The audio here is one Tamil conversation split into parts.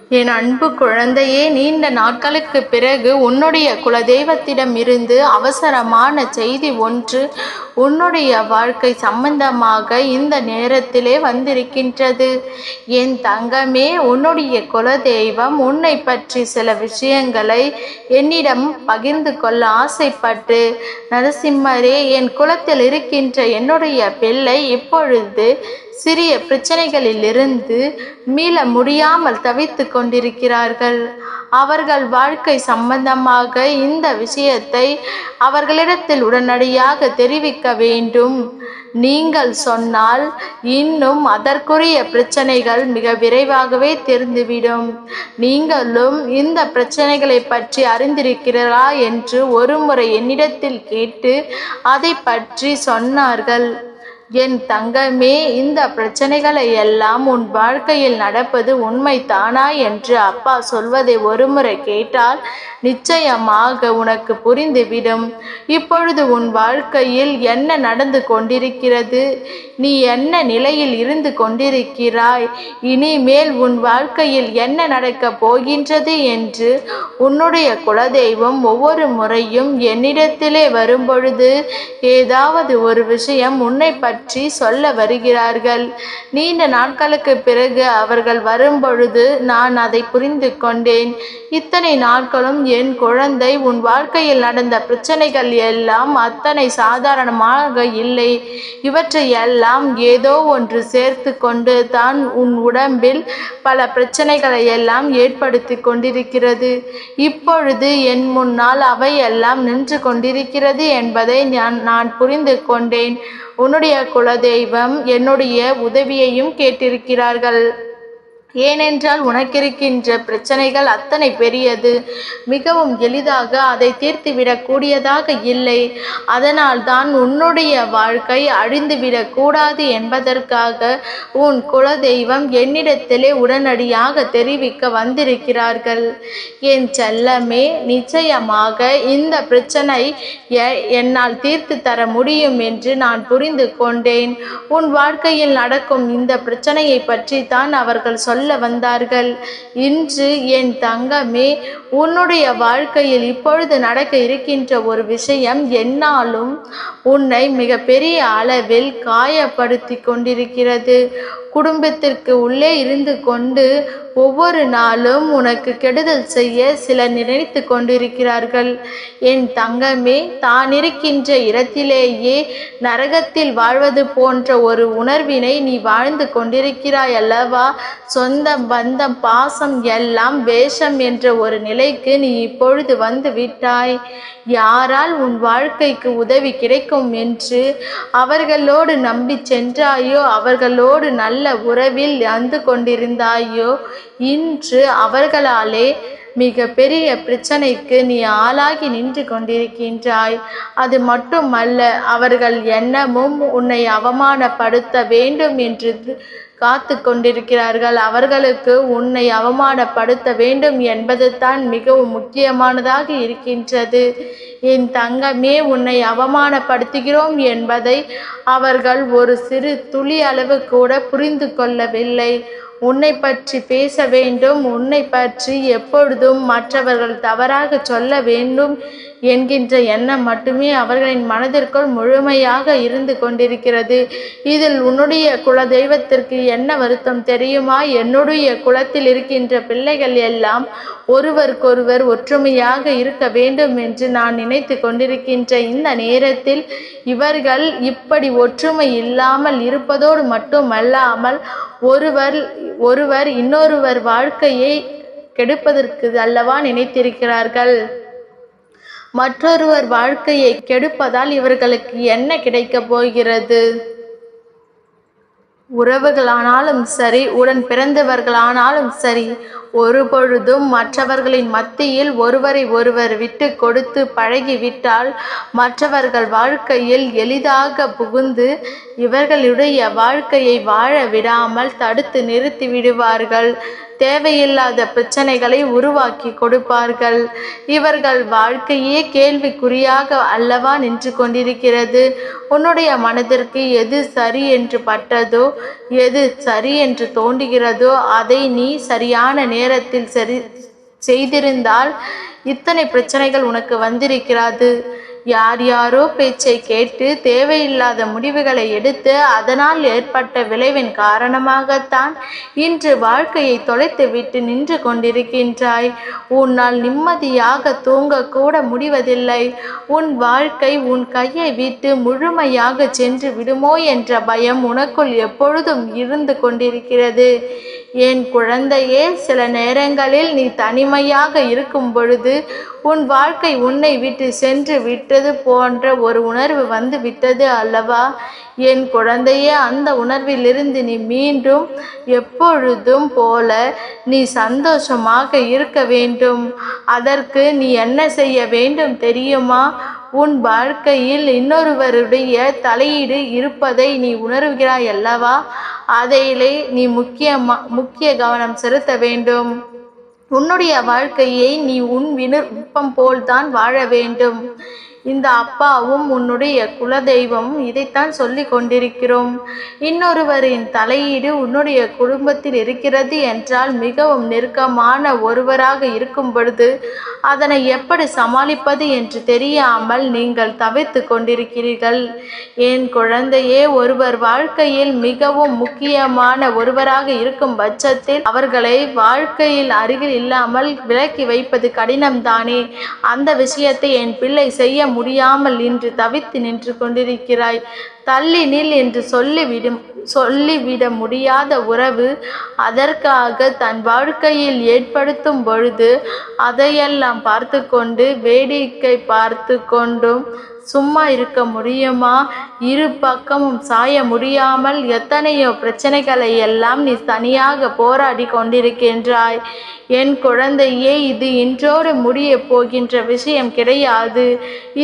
என் அன்பு குழந்தையே நீண்ட நாட்களுக்கு பிறகு உன்னுடைய குலதெய்வத்திடம் இருந்து அவசரமான செய்தி ஒன்று உன்னுடைய வாழ்க்கை சம்பந்தமாக இந்த நேரத்திலே வந்திருக்கின்றது. என் தங்கமே உன்னுடைய குலதெய்வம் உன்னை பற்றி சில விஷயங்களை என்னிடம் பகிர்ந்து கொள்ள ஆசைப்பட்டு நரசிம்மரே என் குலத்தில் இருக்கின்ற என்னுடைய பிள்ளை இப்பொழுது சிறிய பிரச்சனைகளிலிருந்து மீள முடியாமல் தவித்து கொண்டிருக்கிறார்கள். அவர்கள் வாழ்க்கை சம்பந்தமாக இந்த விஷயத்தை அவர்களிடத்தில் உடனடியாக தெரிவிக்க வேண்டும். நீங்கள் சொன்னால் இன்னும் அதற்குரிய பிரச்சனைகள் மிக விரைவாகவே தெரிந்துவிடும். நீங்களும் இந்த பிரச்சனைகளை பற்றி அறிந்திருக்கிறீர்களா என்று ஒருமுறை என்னிடத்தில் கேட்டு அதை பற்றி சொன்னார்கள். என் தங்கமே இந்த பிரச்சனைகளை எல்லாம் உன் வாழ்க்கையில் நடப்பது உண்மைதானா என்று அப்பா சொல்வதை ஒருமுறை கேட்டால் நிச்சயமாக உனக்கு புரிந்துவிடும். இப்பொழுது உன் வாழ்க்கையில் என்ன நடந்து கொண்டிருக்கிறது? நீ என்ன நிலையில் இருந்து கொண்டிருக்கிறாய்? இனிமேல் உன் வாழ்க்கையில் என்ன நடக்கப் போகின்றது என்று உன்னுடைய குலதெய்வம் ஒவ்வொரு முறையும் என்னிடத்திலே வரும்பொழுது ஏதாவது ஒரு விஷயம் உன்னை பற்றி பற்றி சொல்ல வருகிறார்கள். நீண்ட நாட்களுக்கு பிறகு அவர்கள் வரும்பொழுது நான் அதை புரிந்து கொண்டேன். இத்தனை நாட்களும் என் குழந்தை உன் வாழ்க்கையில் நடந்த பிரச்சனைகள் எல்லாம் அத்தனை சாதாரணமாக இல்லை. இவற்றை எல்லாம் ஏதோ ஒன்று சேர்த்து கொண்டு தான் உன் உடம்பில் பல பிரச்சனைகளை எல்லாம் ஏற்படுத்தி கொண்டிருக்கிறது. இப்பொழுது என் முன்னால் அவையெல்லாம் நின்று கொண்டிருக்கிறது என்பதை நான் நான் புரிந்து கொண்டேன். உன்னுடைய குலதெய்வம் என்னுடைய உதவியையும் கேட்டிருக்கிறார்கள். ஏனென்றால் உனக்கிருக்கின்ற பிரச்சனைகள் அத்தனை பெரியது. மிகவும் எளிதாக அதை தீர்த்துவிடக்கூடியதாக இல்லை. அதனால் தான் உன்னுடைய வாழ்க்கை அழிந்துவிடக்கூடாது என்பதற்காக உன் குலதெய்வம் என்னிடத்திலே உடனடியாக தெரிவிக்க வந்திருக்கிறார்கள். என் செல்லமே நிச்சயமாக இந்த பிரச்சனை எ- என்னால் தீர்த்து தர முடியும் என்று நான் புரிந்து கொண்டேன். உன் வாழ்க்கையில் நடக்கும் இந்த பிரச்சனையை பற்றி தான் அவர்கள் சொல்ல வந்தார்கள். இன்று என் தங்கமே உன்னுடைய வாழ்க்கையில் இப்பொழுது நடக்க இருக்கின்ற ஒரு விஷயம் என்னாலும் உன்னை மிகப்பெரிய அளவில் காயப்படுத்தி கொண்டிருக்கிறது. குடும்பத்திற்கு உள்ளே இருந்து கொண்டு ஒவ்வொரு நாளும் உனக்கு கெடுதல் செய்ய சிலர் நினைத்து கொண்டிருக்கிறார்கள். என் தங்கமே தான் இருக்கின்ற இடத்திலேயே நரகத்தில் வாழ்வது போன்ற ஒரு உணர்வினை நீ வாழ்ந்து கொண்டிருக்கிறாய் அல்லவா? சொந்த பந்தம் பாசம் எல்லாம் வேஷம் என்ற ஒரு நிலைக்கு நீ இப்பொழுது வந்து விட்டாய். யாரால் உன் வாழ்க்கைக்கு உதவி கிடைக்கும் என்று அவர்களோடு நம்பி சென்றாயோ? அவர்களோடு நல்ல உறவில் அந்து கொண்டிருந்தாயோ? இன்று அவர்களாலே மிக பெரிய பிரச்சனைக்கு நீ ஆளாகி நின்று கொண்டிருக்கின்றாய். அது மட்டுமல்ல அவர்கள் எண்ணமும் உன்னை அவமானப்படுத்த வேண்டும் என்று காத்து கொண்டிருக்கிறார்கள் அவர்களுக்கு உன்னை அவமானப்படுத்த வேண்டும் என்பது தான் மிகவும் முக்கியமானதாக இருக்கின்றது. என் தங்கமே உன்னை அவமானப்படுத்துகிறோம் என்பதை அவர்கள் ஒரு சிறு துளி அளவு கூட புரிந்து கொள்ளவில்லை. உன்னை பற்றி பேச வேண்டும் உன்னை பற்றி எப்பொழுதும் மற்றவர்கள் தவறாக சொல்ல வேண்டும் என்கின்ற எண்ணம் மட்டுமே அவர்களின் மனதிற்குள் முழுமையாக இருந்து கொண்டிருக்கிறது. இதில் உன்னுடைய குல தெய்வத்திற்கு என்ன வருத்தம் தெரியுமா? என்னுடைய குலத்தில் இருக்கின்ற பிள்ளைகள் எல்லாம் ஒருவருக்கொருவர் ஒற்றுமையாக இருக்க வேண்டும் என்று நான் நினைத்து கொண்டிருக்கின்ற இந்த நேரத்தில் இவர்கள் இப்படி ஒற்றுமை இல்லாமல் இருப்பதோடு மட்டுமல்லாமல் ஒருவர் ஒருவர் இன்னொருவர் வாழ்க்கையை கெடுப்பதற்கு அல்லவா நினைத்திருக்கிறார்கள்? மற்றொருவர் வாழ்க்கையை கெடுப்பதால் இவர்களுக்கு என்ன கிடைக்கப் போகிறது? உறவுகளானாலும் சரி உடன் பிறந்தவர்களானாலும் சரி ஒருபொழுதும் மற்றவர்களின் மத்தியில் ஒருவரை ஒருவர் விட்டு கொடுத்து பழகிவிட்டால் மற்றவர்கள் வாழ்க்கையில் எளிதாக புகுந்து இவர்களுடைய வாழ்க்கையை வாழ விடாமல் தடுத்து நிறுத்தி விடுவார்கள். தேவையில்லாத பிரச்சனைகளை உருவாக்கி கொடுப்பார்கள். இவர்கள் வாழ்க்கையே கேள்விக்குறியாக அல்லவா நின்று கொண்டிருக்கிறது? உன்னுடைய மனதிற்கு எது சரி என்று பட்டதோ எது சரி என்று தோன்றுகிறதோ அதை நீ சரியான நேரத்தில் சரி செய்திருந்தால் இத்தனை பிரச்சனைகள் உனக்கு வந்திருக்கிறது. யார் யாரோ பேச்சை கேட்டு தேவையில்லாத முடிவுகளை எடுத்து அதனால் ஏற்பட்ட விளைவின் காரணமாகத்தான் இன்று வாழ்க்கையை தொலைத்து விட்டு நின்று கொண்டிருக்கின்றாய். உன்னால் நிம்மதியாக தூங்க கூட முடிவதில்லை. உன் வாழ்க்கை உன் கையை விட்டு முழுமையாக சென்று விடுமோ என்ற பயம் உனக்குள் எப்பொழுதும் இருந்து கொண்டிருக்கிறது. என் குழந்தையே சில நேரங்களில் நீ தனிமையாக இருக்கும் பொழுது உன் வாழ்க்கை உன்னை விட்டு சென்று விட்டது போன்ற ஒரு உணர்வு வந்து விட்டது அல்லவா? என் குழந்தையே அந்த உணர்விலிருந்து நீ மீண்டும் எப்பொழுதும் போல நீ சந்தோஷமாக இருக்க வேண்டும். அதற்கு நீ என்ன செய்ய வேண்டும் தெரியுமா? உன் வாழ்க்கையில் இன்னொருவருடைய தலையீடு இருப்பதை நீ உணர்கிறாய் அல்லவா? அதிலே நீ முக்கியமா முக்கிய கவனம் செலுத்த வேண்டும். உன்னுடைய வாழ்க்கையை நீ உன் விருப்பம் போல்தான் வாழ வேண்டும். இந்த அப்பாவும் உன்னுடைய குலதெய்வமும் இதைத்தான் சொல்லி கொண்டிருக்கிறோம். இன்னொருவரின் தலையீடு உன்னுடைய குடும்பத்தில் இருக்கிறது என்றால் மிகவும் நெருக்கமான ஒருவராக இருக்கும் பொழுது அதனை எப்படி சமாளிப்பது என்று தெரியாமல் நீங்கள் தவித்து கொண்டிருக்கிறீர்கள். என் குழந்தையே ஒருவர் வாழ்க்கையில் மிகவும் முக்கியமான ஒருவராக இருக்கும் பட்சத்தில் அவர்களை வாழ்க்கையில் அருகில் இல்லாமல் விலக்கி வைப்பது கடினம்தானே? அந்த விஷயத்தை என் பிள்ளை செய்ய முடியாமல் இன்று தவித்து நின்று கொண்டிருக்கிறாய். தள்ளி நில் என்று சொல்லிவிடும் சொல்லிவிட முடியாத உறவு அதற்காக தன் வாழ்க்கையில் ஏற்படுத்தும் பொழுது அதையெல்லாம் பார்த்து கொண்டு வேடிக்கை பார்த்து கொண்டும் சும்மா இருக்க முடியுமா? இரு பக்கமும் சாய முடியாமல் எத்தனையோ பிரச்சனைகளை எல்லாம் நீ தனியாக போராடி கொண்டிருக்கின்றாய். என் குழந்தையே இது இன்றோடு முடிய போகின்ற விஷயம் கிடையாது.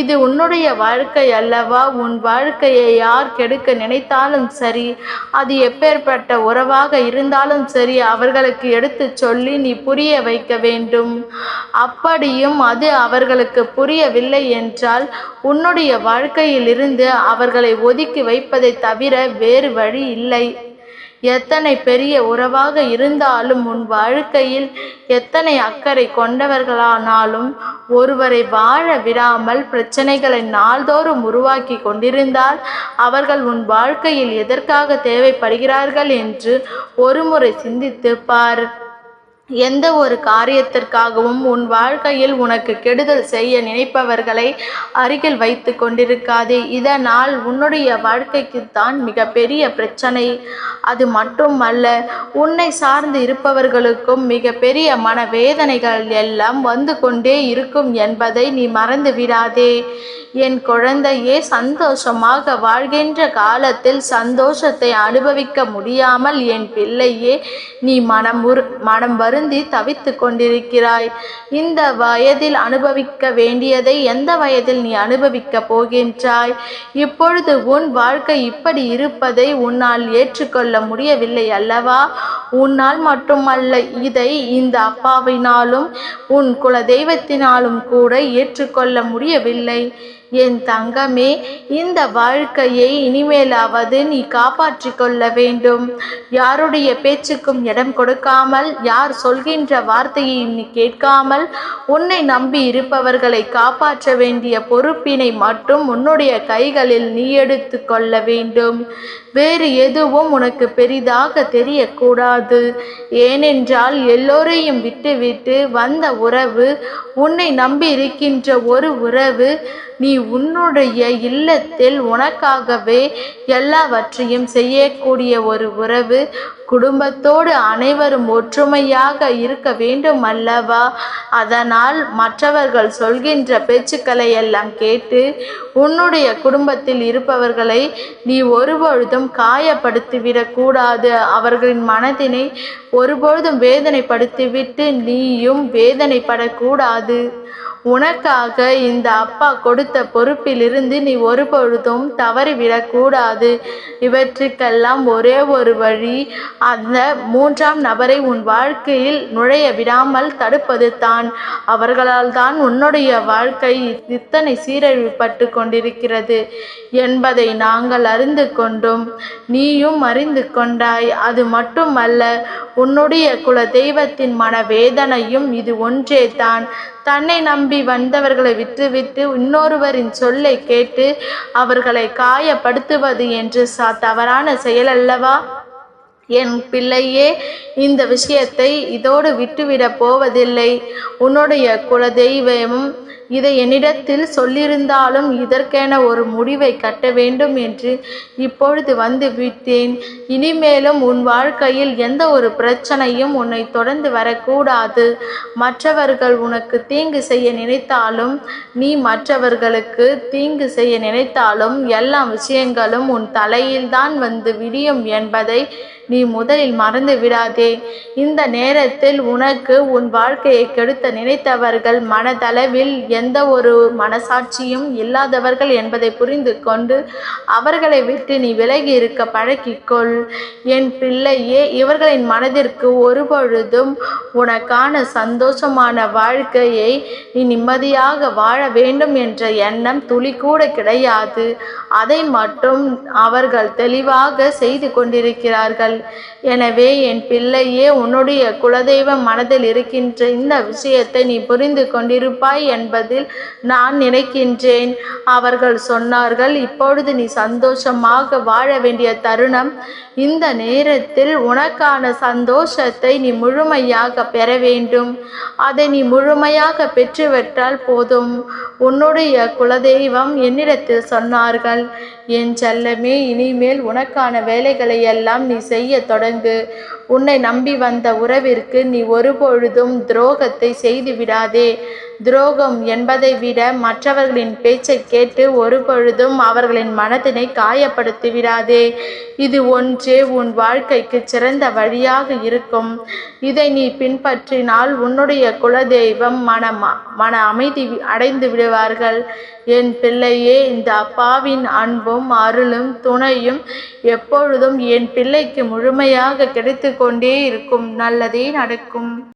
இது உன்னுடைய வாழ்க்கை அல்லவா? உன் வாழ்க்கையை யார் கெடுக்க நினைத்தாலும் சரி அது எப்பேற்பட்ட உறவாக இருந்தாலும் சரி அவர்களுக்கு எடுத்து சொல்லி நீ புரிய வைக்க வேண்டும். அப்படியும் அது அவர்களுக்கு புரியவில்லை என்றால் உன்னுடைய வாழ்க்கையில் இருந்து அவர்களை ஒதுக்கி வைப்பதை தவிர வேறு வழி இல்லை. எத்தனை பெரிய உறவாக இருந்தாலும் உன் வாழ்க்கையில் எத்தனை அக்கறை கொண்டவர்களானாலும் ஒருவரை வாழ விடாமல் பிரச்சனைகளை நாள்தோறும் உருவாக்கி கொண்டிருந்தால் அவர்கள் உன் வாழ்க்கையில் எதற்காக தேவைப்படுகிறார்கள் என்று ஒருமுறை சிந்தித்து பார். எந்த ஒரு காரியத்திற்காகவும் உன் வாழ்க்கையில் உனக்கு கெடுதல் செய்ய நினைப்பவர்களை அருகில் வைத்து கொண்டிருக்காதே. இதனால் உன்னுடைய வாழ்க்கைக்குத்தான் மிகப்பெரிய பிரச்சனை. அது மட்டுமல்ல உன்னை சார்ந்து இருப்பவர்களுக்கும் மிகப்பெரிய மனவேதனைகள் எல்லாம் வந்து கொண்டே இருக்கும் என்பதை நீ மறந்து விடாதே என் குழந்தையே சந்தோஷமாக வாழ்கின்ற காலத்தில் சந்தோஷத்தை அனுபவிக்க முடியாமல் என் பிள்ளையே நீ மனம் உரு மனம் வருந்தி தவித்து கொண்டிருக்கிறாய். இந்த வயதில் அனுபவிக்க வேண்டியதை எந்த வயதில் நீ அனுபவிக்க போகின்றாய்? இப்பொழுது உன் வாழ்க்கை இப்படி இருப்பதை உன்னால் ஏற்றுக்கொள்ள முடியவில்லை அல்லவா? உன்னால் மட்டுமல்ல இதை இந்த அப்பாவினாலும் உன் குல தெய்வத்தினாலும் கூட ஏற்றுக்கொள்ள முடியவில்லை. என் தங்கமே இந்த வாழ்க்கையை இனிமேலாவது நீ காப்பாற்றி கொள்ள வேண்டும். யாருடைய பேச்சுக்கும் இடம் கொடுக்காமல் யார் சொல்கின்ற வார்த்தையை நீ கேட்காமல் உன்னை நம்பி இருப்பவர்களை காப்பாற்ற வேண்டிய பொறுப்பினை மட்டும் உன்னுடைய கைகளில் நீ எடுத்து கொள்ள வேண்டும். வேறு எதுவும் உனக்கு பெரிதாக தெரியக்கூடாது. ஏனென்றால் எல்லோரையும் விட்டுவிட்டு வந்த உறவு உன்னை நம்பி இருக்கின்ற ஒரு உறவு நீ உன்னுடைய இல்லத்தில் உனக்காகவே எல்லாவற்றையும் செய்யக்கூடிய ஒரு உறவு குடும்பத்தோடு அனைவரும் ஒற்றுமையாக இருக்க வேண்டும் அல்லவா அதனால் மற்றவர்கள் சொல்கின்ற பேச்சுக்களை எல்லாம் கேட்டு உன்னுடைய குடும்பத்தில் இருப்பவர்களை நீ ஒருபொழுதும் காயப்படுத்திவிடக்கூடாது. அவர்களின் மனதினை ஒருபொழுதும் வேதனைப்படுத்திவிட்டு நீயும் வேதனைப்படக்கூடாது. உனக்காக இந்த அப்பா கொடுத்த பொறுப்பிலிருந்து நீ ஒருபொழுதும் தவறிவிடக்கூடாது இவற்றுக்கெல்லாம் ஒரே ஒரு வழி அந்த மூன்றாம் நபரை உன் வாழ்க்கையில் நுழைய விடாமல் தடுப்பது தான். அவர்களால் தான் உன்னுடைய வாழ்க்கை இத்தனை சீரழிவுபட்டு கொண்டிருக்கிறது என்பதை நாங்கள் அறிந்து கொண்டோம். நீயும் அறிந்து கொண்டாய். அது மட்டுமல்ல உன்னுடைய குல தெய்வத்தின் மனவேதனையும் இது ஒன்றே தான் தன்னை நம்பி வந்தவர்களை விட்டுவிட்டு இன்னொருவரின் சொல்லை கேட்டு அவர்களை காயப்படுத்துவது என்று சா தவறான செயல் அல்லவா? என் பிள்ளையே இந்த விஷயத்தை இதோடு விட்டுவிடப் போவதில்லை. உன்னுடைய குலதெய்வமும் இதை என்னிடத்தில் சொல்லியிருந்தாலும் இதற்கென ஒரு முடிவை கட்ட வேண்டும் என்று இப்பொழுது வந்து விட்டேன். இனிமேலும் உன் வாழ்க்கையில் எந்த ஒரு பிரச்சனையும் உன்னை தொடர்ந்து வரக்கூடாது. மற்றவர்கள் உனக்கு தீங்கு செய்ய நினைத்தாலும் நீ மற்றவர்களுக்கு தீங்கு செய்ய நினைத்தாலும் எல்லா விஷயங்களும் உன் தலையில்தான் வந்து விடியும் என்பதை நீ முதலில் மறந்து விடாதே. இந்த நேரத்தில் உனக்கு உன் வாழ்க்கையை கெடுத்த நினைத்தவர்கள் மனதளவில் எந்த ஒரு மனசாட்சியும் இல்லாதவர்கள் என்பதை புரிந்து கொண்டு அவர்களை விட்டு நீ விலகி இருக்க பழக்கிக்கொள். என் பிள்ளையே இவர்களின் மனதிற்கு ஒருபொழுதும் உனக்கான சந்தோஷமான வாழ்க்கையை நீ நிம்மதியாக வாழ வேண்டும் என்ற எண்ணம் துளி கூட கிடையாது. அதை மட்டும் அவர்கள் தெளிவாக செய்து கொண்டிருக்கிறார்கள். எனவே என் பிள்ளையே உன்னுடைய குலதெய்வம் மனதில் இருக்கின்ற இந்த விஷயத்தை நீ புரிந்து கொண்டிருப்பாய் என்பதில் நான் நினைக்கின்றேன். அவர்கள் சொன்னார்கள் இப்பொழுது நீ சந்தோஷமாக வாழ வேண்டிய தருணம் இந்த நேரத்தில் உனக்கான சந்தோஷத்தை நீ முழுமையாக பெற வேண்டும். அதை நீ முழுமையாக பெற்றுவிட்டால் போதும். உன்னுடைய குலதெய்வம் என்னிடத்தில் சொன்னார்கள் என் செல்லமே இனிமேல் உனக்கான வேலைகளை எல்லாம் நீ செய்ய தொடங்கு. உன்னை நம்பி வந்த உறவிற்கு நீ ஒருபொழுதும் துரோகத்தை செய்து விடாதே. துரோகம் என்பதை விட மற்றவர்களின் பேச்சை கேட்டு ஒருபொழுதும் அவர்களின் மனதினை காயப்படுத்தி விடாதே. இது ஒன்றே உன் வாழ்க்கைக்கு சிறந்த வழியாக இருக்கும். இதை நீ பின்பற்றினால் உன்னுடைய குலதெய்வம் மன மன அமைதி அடைந்து விடுவார்கள். என் பிள்ளையே இந்த அப்பாவின் அன்பும் அருளும் துணையும் எப்பொழுதும் என் பிள்ளைக்கு முழுமையாக கிடைத்து கொண்டே இருக்கும். நல்லதே நடக்கும்.